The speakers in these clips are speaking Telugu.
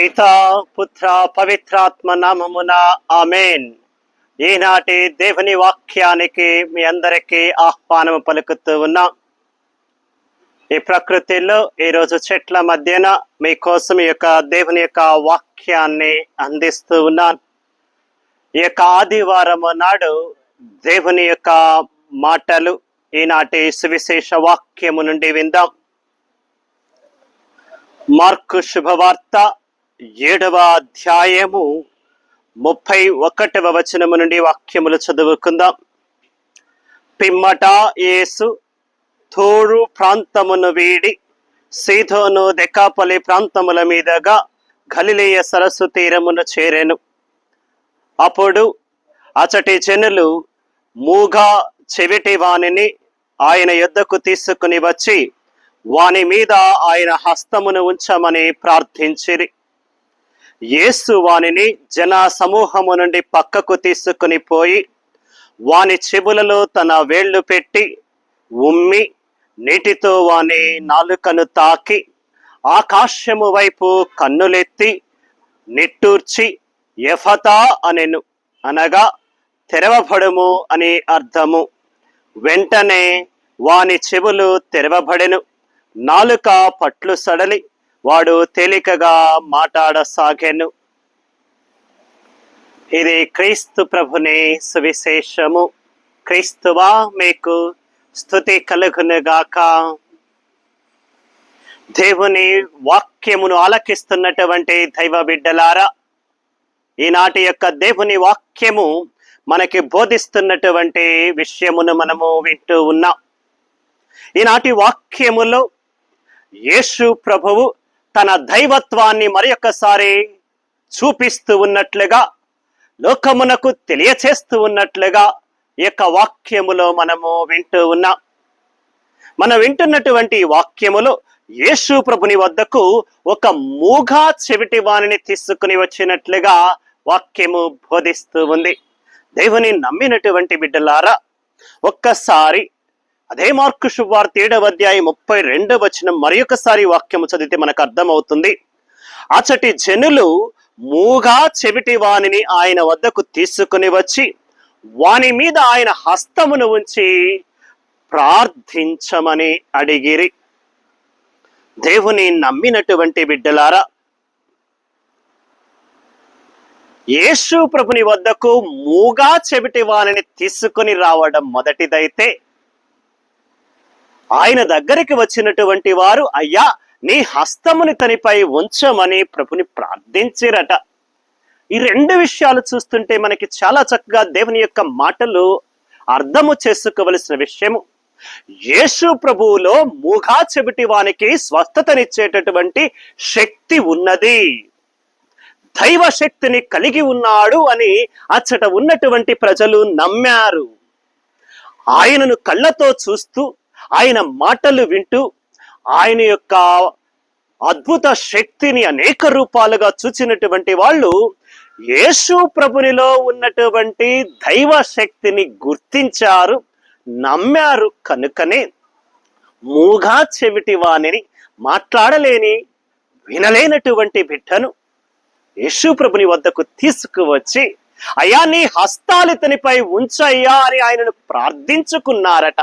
పిత పుత్ర పవిత్రాత్మ నామమున ఆమెన్. ఈనాటి దేవుని వాక్యానికి మీ అందరికీ ఆహ్వానం పలుకుతూ ఉన్నాం. ఈ ప్రకృతిలో ఈరోజు చెట్ల మధ్యన మీకోసం ఈ యొక్క దేవుని యొక్క వాక్యాన్ని అందిస్తూ ఉన్నాను. ఈ యొక్క ఆదివారం నాడు దేవుని యొక్క మాటలు ఈనాటి సువిశేష వాక్యము నుండి విందాం. మార్కు శుభవార్త ఏడవ అధ్యాయము ముప్పై ఒకటవ వచనము నుండి వాక్యములు చదువుకుందాం. పిమ్మట యేసు తోడు ప్రాంతమును వీడి సీధోను దెకాపలి ప్రాంతముల మీదగా గలిలేయ సరస్సు తీరమును చేరెను. అప్పుడు అచటి జనులు మూగా చెవిటి వాణిని ఆయన యుద్ధకు తీసుకుని వచ్చి వాని మీద ఆయన హస్తమును ఉంచమని ప్రార్థించిరి. యేసు వానిని జన సమూహము నుండి పక్కకు తీసుకుని పోయి వాని చెవులలో తన వేళ్ళు పెట్టి ఉమ్మి నీటితో వాని నాలుకను తాకి ఆకాశము వైపు కన్నులెత్తి నిట్టూర్చి ఎఫతా అనెను. అనగా తెరవబడుము అని అర్థము. వెంటనే వాని చెవులు తెరవబడెను. నాలుక పట్లు సడలి వాడు తేలికగా మాట్లాడసాగాను. ఇది క్రీస్తు ప్రభుని సువిశేషము. క్రీస్తువా మీకు స్థుతి కలుగునుగాక దేవుని వాక్యమును ఆలకిస్తున్నటువంటి దైవ బిడ్డలారా ఈనాటి యొక్క దేవుని వాక్యము మనకి బోధిస్తున్నటువంటి విషయమును మనము వింటూ ఉన్నాం. ఈనాటి వాక్యములో యేసు ప్రభువు తన దైవత్వాన్ని మరి ఒక్కసారి చూపిస్తూ ఉన్నట్లుగా లోకమునకు తెలియచేస్తూ ఉన్నట్లుగా ఈ యొక్క వాక్యములో మనము వింటూ ఉన్నాం. మనం వింటున్నటువంటి వాక్యములో యేసు ప్రభుని వద్దకు ఒక మూగా చెవిటి వాణిని తీసుకుని వచ్చినట్లుగా వాక్యము బోధిస్తూ ఉంది. దేవుని నమ్మినటువంటి బిడ్డలారా ఒక్కసారి అదే మార్కు శుభవార్త ఏడవ అధ్యాయం ముప్పై రెండవ వచనం మరి ఒకసారి వాక్యము చదివితే మనకు అర్థమవుతుంది. అచటి జనులు మూగా చెవిటి వాణిని ఆయన వద్దకు తీసుకుని వచ్చి వాని మీద ఆయన హస్తమును ఉంచి ప్రార్థించమని అడిగిరి. దేవుని నమ్మినటువంటి బిడ్డలారా యేసు ప్రభుని వద్దకు మూగా చెవిటి వానిని తీసుకుని రావడం మొదటిదైతే ఆయన దగ్గరికి వచ్చినటువంటి వారు అయ్యా నీ హస్తముని తనిపై ఉంచమని ప్రభుని ప్రార్థించిరట. ఈ రెండు విషయాలు చూస్తుంటే మనకి చాలా చక్కగా దేవుని యొక్క మాటలు అర్థము చేసుకోవలసిన విషయము. యేసు ప్రభువులో మూగా చెవిటి వానికి స్వస్థతనిచ్చేటటువంటి శక్తి ఉన్నది. దైవ శక్తిని కలిగి ఉన్నాడు అని అచ్చట ఉన్నటువంటి ప్రజలు నమ్మారు. ఆయనను కళ్ళతో చూస్తూ ఆయన మాటలు వింటూ ఆయన యొక్క అద్భుత శక్తిని అనేక రూపాలుగా చూచినటువంటి వాళ్ళు యేసు ప్రభునిలో ఉన్నటువంటి దైవ శక్తిని గుర్తించారు నమ్మారు కనుకనే మూగా చెవిటి వాణిని మాట్లాడలేని వినలేనటువంటి బిడ్డను యేసు ప్రభుని వద్దకు తీసుకువచ్చి అయ్యా నీ హస్తాలు ఇతనిపై ఉంచయ్యా అని ఆయనను ప్రార్థించుకున్నారట.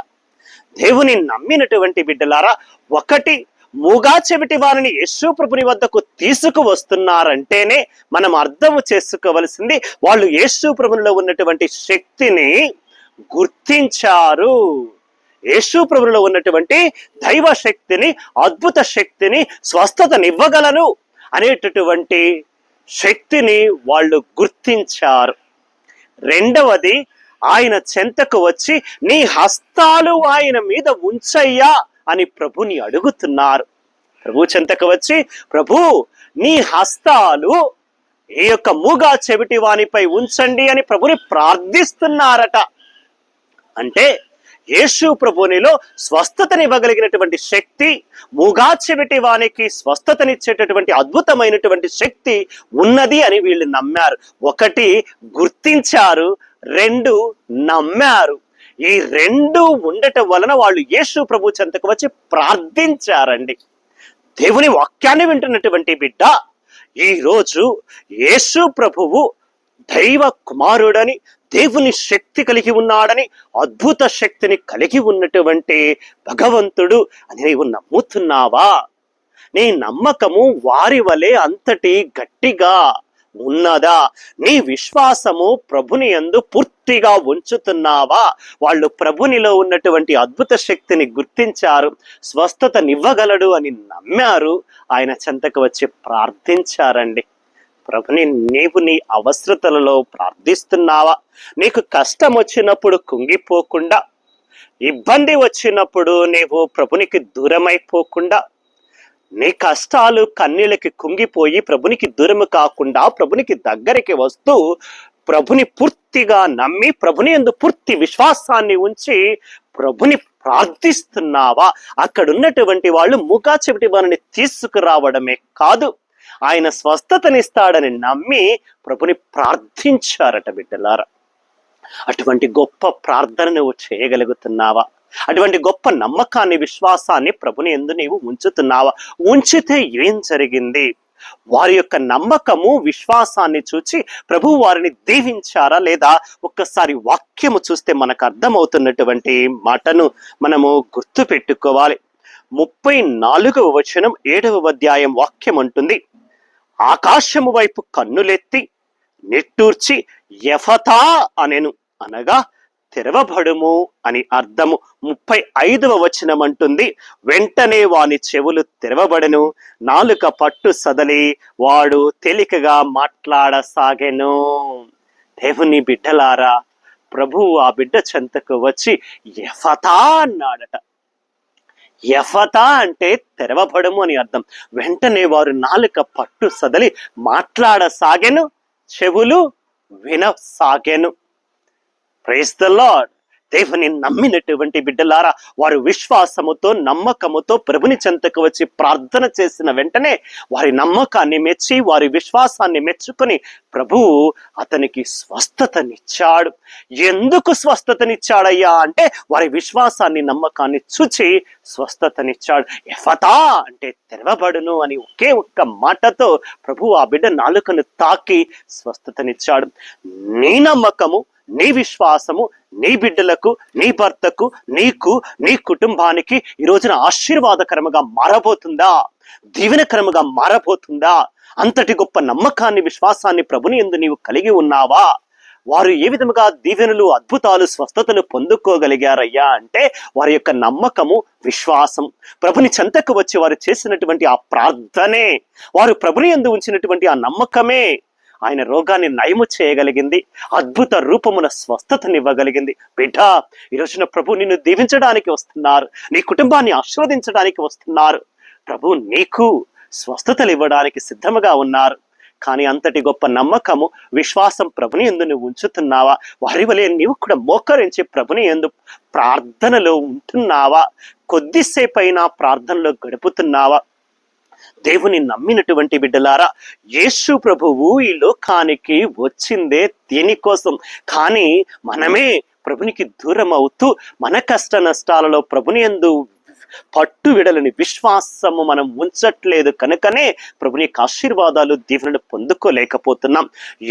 దేవుని నమ్మినటువంటి బిడ్డలారా ఒకటి మూగా చెవిటి వారిని యేసుప్రభుని వద్దకు తీసుకువస్తున్నారంటేనే మనం అర్థము చేసుకోవలసింది. వాళ్ళు యేసు ప్రభునిలో ఉన్నటువంటి శక్తిని గుర్తించారు. యేసుప్రభులో ఉన్నటువంటి దైవ శక్తిని అద్భుత శక్తిని స్వస్థతనివ్వగలను అనేటటువంటి శక్తిని వాళ్ళు గుర్తించారు. రెండవది ఆయన చెంతకు వచ్చి నీ హస్తాలు ఆయన మీద ఉంచయ్యా అని ప్రభుని అడుగుతున్నారు. ప్రభు చెంతకు వచ్చి ప్రభు నీ హస్తాలు ఈ యొక్క మూగా చెవిటి వానిపై ఉంచండి అని ప్రభుని ప్రార్థిస్తున్నారట. అంటే యేసు ప్రభునిలో స్వస్థతనివ్వగలిగినటువంటి శక్తి మూగా చెవిటి వానికి స్వస్థతనిచ్చేటటువంటి అద్భుతమైనటువంటి శక్తి ఉన్నది అని వీళ్ళు నమ్మారు. ఒకటి గుర్తించారు రెండు నమ్మారు. ఈ రెండు ఉండటం వలన వాళ్ళు యేసు ప్రభు చెంతకు వచ్చి ప్రార్థించారండి. దేవుని వాక్యాన్ని వింటున్నటువంటి బిడ్డ ఈరోజు యేసు ప్రభువు దైవ కుమారుడని దేవుని శక్తి కలిగి ఉన్నాడని అద్భుత శక్తిని కలిగి ఉన్నటువంటి భగవంతుడు అని నీవు నమ్ముతున్నావా? నీ నమ్మకము వారి వలె అంతటి గట్టిగా ఉన్నదా? నీ విశ్వాసము ప్రభుని ఎందు పూర్తిగా ఉంచుతున్నావా? వాళ్ళు ప్రభునిలో ఉన్నటువంటి అద్భుత శక్తిని గుర్తించారు స్వస్థతనివ్వగలడు అని నమ్మారు. ఆయన చెంతకు వచ్చి ప్రార్థించారండి. ప్రభుని నీవు నీ అవసరతలలో ప్రార్థిస్తున్నావా? నీకు కష్టం వచ్చినప్పుడు కుంగిపోకుండా ఇబ్బంది వచ్చినప్పుడు నీవు ప్రభునికి దూరమైపోకుండా నీ కష్టాలు కన్నీళ్ళకి కుంగిపోయి ప్రభునికి దూరము కాకుండా ప్రభునికి దగ్గరికి వస్తూ ప్రభుని పూర్తిగా నమ్మి ప్రభుని ఎందు పూర్తి విశ్వాసాన్ని ఉంచి ప్రభుని ప్రార్థిస్తున్నావా? అక్కడ ఉన్నటువంటి వాళ్ళు ముఖా చెవిటి వారిని తీసుకురావడమే కాదు. ఆయన స్వస్థతనిస్తాడని నమ్మి ప్రభుని ప్రార్థించారట బిడ్డలారా. అటువంటి గొప్ప ప్రార్థన నువ్వు చేయగలుగుతున్నావా? అటువంటి గొప్ప నమ్మకాన్ని విశ్వాసాన్ని ప్రభుని ఎందు నీవు ఉంచుతున్నావా? ఉంచితే ఏం జరిగింది? వారి యొక్క నమ్మకము విశ్వాసాన్ని చూచి ప్రభు వారిని దీవించారా లేదా? ఒక్కసారి వాక్యము చూస్తే మనకు అర్థమవుతున్నటువంటి మాటను మనము గుర్తు పెట్టుకోవాలి. ముప్పై నాలుగవ వచనం ఏడవ అధ్యాయం వాక్యం అంటుంది. ఆకాశము వైపు కన్నులెత్తి నిట్టూర్చి యఫతా అనెను. అనగా తెరవబడుము అని అర్థము. ముప్పై ఐదవ వచనం అంటుంది వెంటనే వాని చెవులు తెరవబడెను నాలుక పట్టు సదలి వాడు తేలికగా మాట్లాడసాగెను. దేవుని బిడ్డలారా ప్రభువు ఆ బిడ్డ చెంతకు వచ్చి యఫతా అన్నాడట. ఎఫతా అంటే తెరవబడము అని అర్థం. వెంటనే వారు నాలుక పట్టు సదలి మాట్లాడసాగెను చెవులు వినసాగెను. ప్రైజ్ ద లాడ్ దేవుని నమ్మినటువంటి బిడ్డలారా వారు విశ్వాసముతో నమ్మకముతో ప్రభుని చెంతకు వచ్చి ప్రార్థన చేసిన వెంటనే వారి నమ్మకాన్ని మెచ్చి వారి విశ్వాసాన్ని మెచ్చుకొని ప్రభు అతనికి స్వస్థతనిచ్చాడు. ఎందుకు స్వస్థతనిచ్చాడయ్యా అంటే వారి విశ్వాసాన్ని నమ్మకాన్ని చూచి స్వస్థతనిచ్చాడు. ఎఫతా అంటే తెరవబడును అని ఒకే ఒక్క మాటతో ప్రభు ఆ బిడ్డ నాలుకను తాకి స్వస్థతనిచ్చాడు. నీ నమ్మకము నీ విశ్వాసము నీ బిడ్డలకు నీ భర్తకు నీకు నీ కుటుంబానికి ఈ రోజున ఆశీర్వాదకరముగా మారబోతుందా? దీవెనకరముగా మారబోతుందా? అంతటి గొప్ప నమ్మకాన్ని విశ్వాసాన్ని ప్రభుని ఎందు నీవు కలిగి ఉన్నావా? వారు ఏ విధముగా దీవెనలు అద్భుతాలు స్వస్థతలు పొందుకోగలిగారయ్యా అంటే వారి యొక్క నమ్మకము విశ్వాసం. ప్రభుని చెంతకు వచ్చి వారు చేసినటువంటి ఆ ప్రార్థనే వారు ప్రభుని ఎందు ఉంచినటువంటి ఆ నమ్మకమే. ఆయన రోగాన్ని నయము చేయగలిగింది అద్భుత రూపమున స్వస్థతనివ్వగలిగింది. బిడ్డ ఈ రోజున ప్రభు నిన్ను దీవించడానికి వస్తున్నారు నీ కుటుంబాన్ని ఆశీర్వదించడానికి వస్తున్నారు. ప్రభు నీకు స్వస్థతలు ఇవ్వడానికి సిద్ధముగా ఉన్నారు. కానీ అంతటి గొప్ప నమ్మకము విశ్వాసం ప్రభుని ఎందు నువ్వు ఉంచుతున్నావా? వారి వలె నీవు కూడా మోకరించి ప్రభుని ఎందు ప్రార్థనలో ఉంటున్నావా? కొద్దిసేపైనా ప్రార్థనలో గడుపుతున్నావా? దేవుని నమ్మినటువంటి బిడ్డలారా యేసు ప్రభువు ఈ లోకానికి వచ్చిందే దేనికోసం కానీ మనమే ప్రభునికి దూరం అవుతూ మన కష్ట నష్టాలలో ప్రభుని ఎందు పట్టు విడలని విశ్వాసము మనం ఉంచట్లేదు కనుకనే ప్రభుని యొక్క ఆశీర్వాదాలు దీవెనలు పొందుకోలేకపోతున్నాం.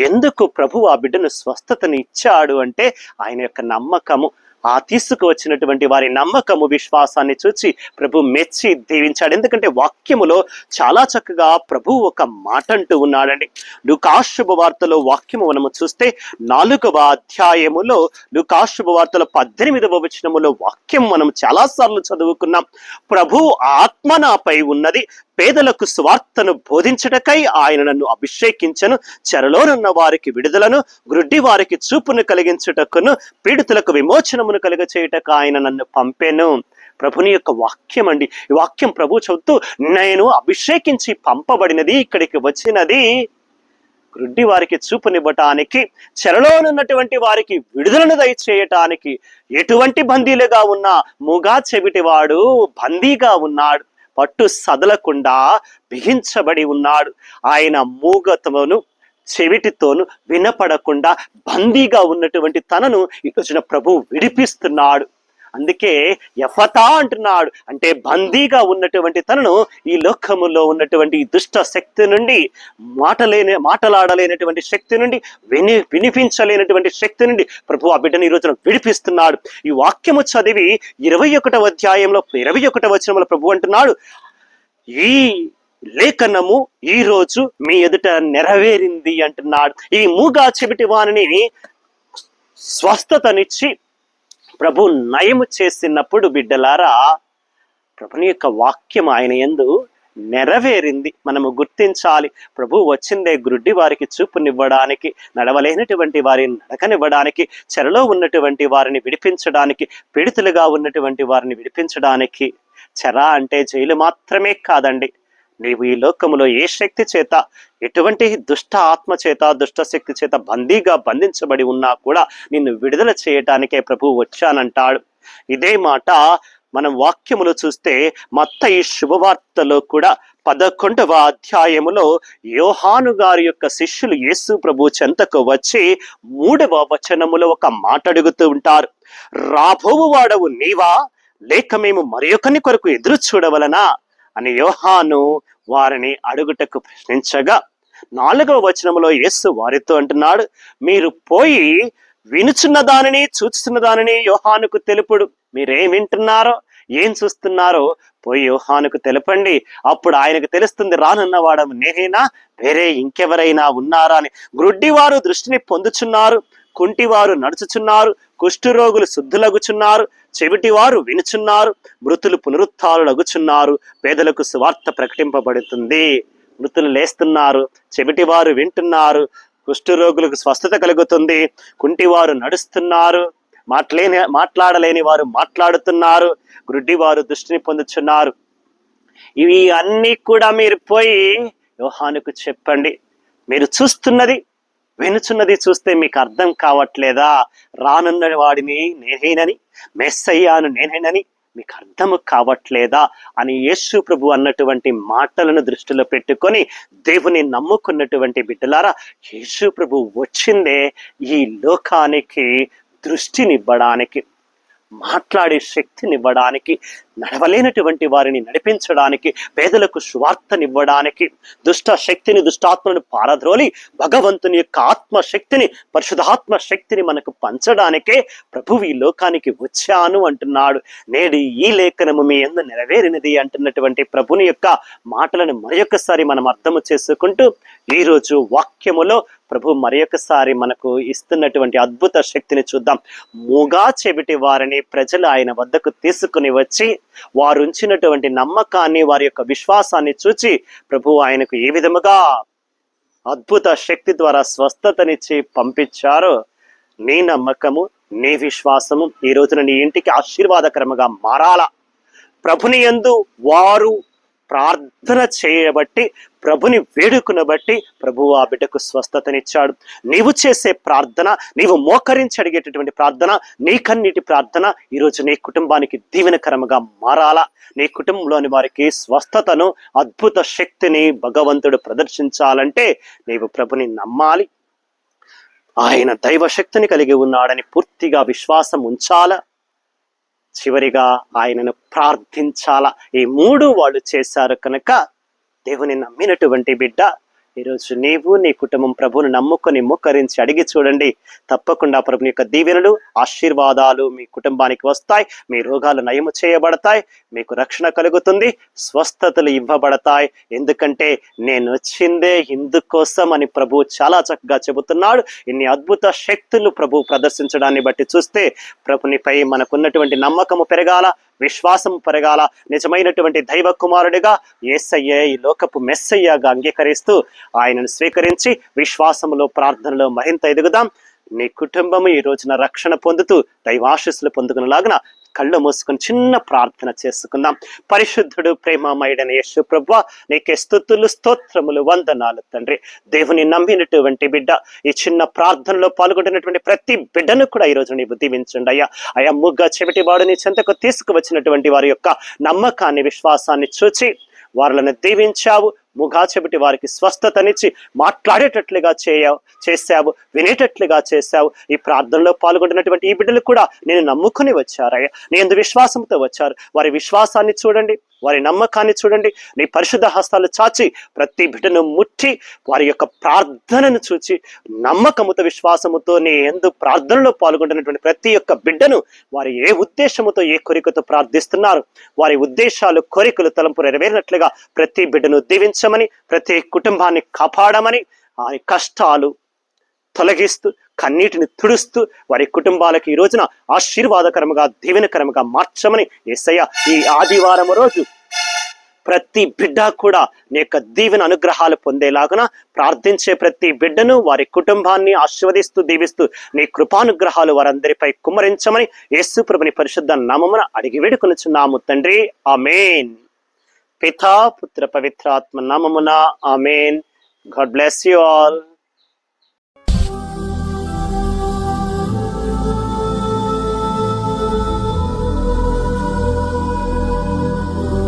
ఎందుకు ప్రభు ఆ బిడ్డను స్వస్థతని ఇచ్చాడు అంటే ఆయన యొక్క నమ్మకము. ఆ తీసుకువచ్చినటువంటి వారి నమ్మకము విశ్వాసాన్ని చూచి ప్రభు మెచ్చి దీవించాడు. ఎందుకంటే వాక్యములో చాలా చక్కగా ప్రభు ఒక మాట అంటూ ఉన్నాడండి. లుకాశుభ వార్తలో వాక్యము మనము చూస్తే నాలుగవ అధ్యాయములో లుకాశుభ వార్తలో పద్దెనిమిదవ వచనములో వాక్యం మనం చాలాసార్లు చదువుకున్నాం. ప్రభు ఆత్మ నాపై ఉన్నది. పేదలకు స్వార్థను బోధించుటకై ఆయన నన్ను అభిషేకించను. చెరలోనున్న వారికి విడుదలను గ్రుడ్డి వారికి చూపును కలిగించుటకును పీడితులకు విమోచనమును కలుగ చేయుటకు ఆయన నన్ను పంపెను. ప్రభుని యొక్క వాక్యం అండి ఈ వాక్యం ప్రభు చెబుతూ నేను అభిషేకించి పంపబడినది ఇక్కడికి వచ్చినది. గ్రుడ్డి వారికి చూపునివ్వటానికి చెరలోనున్నటువంటి వారికి విడుదలను దయచేయటానికి ఎటువంటి బందీలుగా ఉన్న మూగా చెవిటివాడు బందీగా ఉన్నాడు. పట్టు సదలకుండా బిగించబడి ఉన్నాడు. ఆయన మూగతమును చెవిటితోను వినపడకుండా బందీగా ఉన్నటువంటి తనను ఈ ప్రభు విడిపిస్తున్నాడు. అందుకే యఫతా అంటున్నాడు. అంటే బందీగా ఉన్నటువంటి తనను ఈ లోకములో ఉన్నటువంటి దుష్ట శక్తి నుండి మాటలేని మాటలాడలేనటువంటి శక్తి నుండి విని వినిపించలేనటువంటి శక్తి నుండి ప్రభు ఆ బిడ్డను ఈ రోజున విడిపిస్తున్నాడు. ఈ వాక్యము చదివి ఇరవై ఒకటవ అధ్యాయంలో ఇరవై ఒకటవ వచనంలో ప్రభు అంటున్నాడు. ఈ లేఖనము ఈ రోజు మీ ఎదుట నెరవేరింది అంటున్నాడు. ఈ మూగా చెవిటి వాణిని స్వస్థతనిచ్చి ప్రభు నయము చేసినప్పుడు బిడ్డలారా ప్రభుని యొక్క వాక్యం ఆయన ఎందు నెరవేరింది. మనము గుర్తించాలి. ప్రభు వచ్చిందే గ్రుడ్డి వారికి చూపునివ్వడానికి నడవలేనటువంటి వారిని నడకనివ్వడానికి చెరలో ఉన్నటువంటి వారిని విడిపించడానికి పీడితులుగా ఉన్నటువంటి వారిని విడిపించడానికి. చెర అంటే జైలు మాత్రమే కాదండి. నీవు ఈ లోకములో ఏ శక్తి చేత ఎటువంటి దుష్ట ఆత్మ చేత దుష్ట శక్తి చేత బందీగా బంధించబడి ఉన్నా కూడా నిన్ను విడుదల చేయటానికే ప్రభు వచ్చానంటాడు. ఇదే మాట మనం వాక్యములు చూస్తే మత్త ఈ శుభవార్తలో కూడా పదకొండవ అధ్యాయములో యోహాను గారి యొక్క శిష్యులు యేసు ప్రభు చెంతకు వచ్చి మూడవ వచనములో ఒక మాట అడుగుతూ ఉంటారు. రాబోవు వాడవు నీవా? లేక మేము మరి కొరకు ఎదురు చూడవలనా? అని యోహాను వారిని అడుగుటకు ప్రశ్నించగా నాలుగవ వచనములో యేసు వారితో అంటున్నాడు మీరు పోయి వినుచున్న దానిని చూచుతున్న దానిని యోహానుకు తెలుపుడు. మీరేం వింటున్నారో ఏం చూస్తున్నారో పోయి యోహానుకు తెలపండి. అప్పుడు ఆయనకు తెలుస్తుంది రానున్న వాడము వేరే ఇంకెవరైనా ఉన్నారా అని. గ్రుడ్డివారు దృష్టిని పొందుచున్నారు. కుంటివారు నడుచుచున్నారు కుష్ఠురోగులు శుద్ధులగుచున్నారు చెవిటివారు వినుచున్నారు మృతులు పునరుత్థానులగుచున్నారు పేదలకు సువార్త ప్రకటింపబడుతుంది. మృతులు లేస్తున్నారు చెవిటివారు వింటున్నారు కుష్ఠురోగులకు స్వస్థత కలుగుతుంది కుంటివారు నడుస్తున్నారు మాట్లేని మాట్లాడలేని వారు మాట్లాడుతున్నారు గుడ్డివారు దృష్టిని పొందుచున్నారు. ఇవి అన్నీ కూడా మీరు పోయి యోహానుకు చెప్పండి. మీరు చూస్తున్నది వినుచున్నది చూస్తే మీకు అర్థం కావట్లేదా? రానున్న వాడిని నేనేనని మెస్సయ్యాను నేనేనని మీకు అర్థం కావట్లేదా? అని యేసు ప్రభు అన్నటువంటి మాటలను దృష్టిలో పెట్టుకొని దేవుని నమ్ముకున్నటువంటి బిడ్డలారా యేసు ప్రభు వచ్చిందే ఈ లోకానికి దృష్టినివ్వడానికి. మాట్లాడే శక్తినివ్వడానికి నడవలేనటువంటి వారిని నడిపించడానికి పేదలకు సువార్తనివ్వడానికి దుష్ట శక్తిని దుష్టాత్మను పారద్రోలి భగవంతుని యొక్క ఆత్మ శక్తిని పరిశుధాత్మ శక్తిని మనకు పంచడానికే ప్రభువు ఈ లోకానికి వచ్చాను అంటున్నాడు. నేడు ఈ లేఖనము మీ ఎందు నెరవేరినది అంటున్నటువంటి ప్రభుని యొక్క మాటలను మరొకసారి మనం అర్థము చేసుకుంటూ ఈరోజు వాక్యములో ప్రభు మరొకసారి మనకు ఇస్తున్నటువంటి అద్భుత శక్తిని చూద్దాం. మూగా చెవిటి వారిని ప్రజలు ఆయన వద్దకు తీసుకుని వచ్చి వారు ఉంచినటువంటి నమ్మకాన్ని వారి యొక్క విశ్వాసాన్ని చూచి ప్రభు ఆయనకు ఏ విధముగా అద్భుత శక్తి ద్వారా స్వస్థతనిచ్చి పంపించారో నీ నమ్మకము నీ విశ్వాసము ఈ రోజున నీ ఇంటికి ఆశీర్వాదకరముగా మారాల. ప్రభుని యందు వారు ప్రార్థన చేయబట్టి ప్రభుని వేడుకున బట్టి ప్రభువు ఆ బిడ్డకు స్వస్థతనిచ్చాడు. నీవు చేసే ప్రార్థన నీవు మోకరించి అడిగేటటువంటి ప్రార్థన నీ కన్నీటి ప్రార్థన ఈరోజు నీ కుటుంబానికి దీవెనకరముగా మారాలా? నీ కుటుంబంలోని వారికి స్వస్థతను అద్భుత శక్తిని భగవంతుడు ప్రదర్శించాలంటే నీవు ప్రభుని నమ్మాలి. ఆయన దైవ శక్తిని కలిగి ఉన్నాడని పూర్తిగా విశ్వాసం ఉంచాలా? చివరిగా ఆయనను ప్రార్థించాలా? ఈ మూడు వాళ్ళు చేశారు కనుక దేవుని నమ్మినటువంటి బిడ్డ ఈరోజు నీవు నీ కుటుంబం ప్రభుని నమ్ముకొని ముక్కరించి అడిగి చూడండి. తప్పకుండా ప్రభుని యొక్క దీవెనలు ఆశీర్వాదాలు మీ కుటుంబానికి వస్తాయి. మీ రోగాలు నయము చేయబడతాయి. మీకు రక్షణ కలుగుతుంది. స్వస్థతలు ఇవ్వబడతాయి. ఎందుకంటే నేను వచ్చిందే ఇందుకోసం అని ప్రభు చాలా చక్కగా చెబుతున్నాడు. ఇన్ని అద్భుత శక్తులు ప్రభు ప్రదర్శించడాన్ని బట్టి చూస్తే ప్రభునిపై మనకున్నటువంటి నమ్మకము పెరగాల. విశ్వాసం పెరగాల నిజమైనటువంటి దైవ కుమారుడిగా ఏసయ్యే ఈ లోకపు మెస్సయ్యగా అంగీకరిస్తూ ఆయనను స్వీకరించి విశ్వాసంలో ప్రార్థనలో మరింత ఎదుగుదాం. నీ కుటుంబము ఈ రోజున రక్షణ పొందుతూ దైవాశస్సులు పొందుకునేలాగున కళ్ళు మూసుకుని చిన్న ప్రార్థన చేసుకుందాం. పరిశుద్ధుడు ప్రేమమయుడని యేసు ప్రభు నీకే స్థుతులు స్తోత్రములు వందనాలు తండ్రి. దేవుని నమ్మినటువంటి బిడ్డ ఈ చిన్న ప్రార్థనలో పాల్గొంటున్నటువంటి ప్రతి బిడ్డను కూడా ఈ రోజు నీవు దీవించండి అయ్యా. అయా ముగ్గా చెవిటి వాడు నీ చెంతకు తీసుకువచ్చినటువంటి వారి యొక్క నమ్మకాన్ని విశ్వాసాన్ని చూచి వారిని దీవించావు. ముఖా చెబిటి వారికి స్వస్థతనిచ్చి మాట్లాడేటట్లుగా చేయ చేశావు. వినేటట్లుగా చేశావు. ఈ ప్రార్థనలో పాల్గొంటున్నటువంటి ఈ బిడ్డలు కూడా నేను నమ్ముకుని వచ్చారయ్యా. నేను ఎందు విశ్వాసంతో వచ్చారు. వారి విశ్వాసాన్ని చూడండి. వారి నమ్మకాన్ని చూడండి. నీ పరిశుద్ధ హస్తాలు చాచి ప్రతి బిడ్డను ముట్టి వారి యొక్క ప్రార్థనను చూచి నమ్మకముతో విశ్వాసముతో నీ ఎందు ప్రార్థనలో పాల్గొంటున్నటువంటి ప్రతి ఒక్క బిడ్డను వారి ఏ ఉద్దేశముతో ఏ కోరికతో ప్రార్థిస్తున్నారు? వారి ఉద్దేశాలు కోరికలు తలంపు నెరవేరినట్లుగా ప్రతి బిడ్డను దీవించమని ప్రతి కుటుంబాన్ని కాపాడమని వారి కష్టాలు తొలగిస్తూ కన్నీటిని తుడుస్తూ వారి కుటుంబాలకు ఈ రోజున ఆశీర్వాదకరముగా దీవెనకరముగా మార్చమని ఏసయ్య ఈ ఆదివారం రోజు ప్రతి బిడ్డ కూడా నీ యొక్క దీవెన అనుగ్రహాలు పొందేలాగున ప్రార్థించే ప్రతి బిడ్డను వారి కుటుంబాన్ని ఆశీర్వదిస్తూ దీవిస్తూ నీ కృపానుగ్రహాలు వారందరిపై కుమ్మరించమని యేసుప్రభుని పరిశుద్ధ నామమున అడిగి వేడుకొనిచున్నాము తండ్రి. ఆమెన్. పితా పుత్ర పవిత్రాత్మ నామమున amen. God bless you all.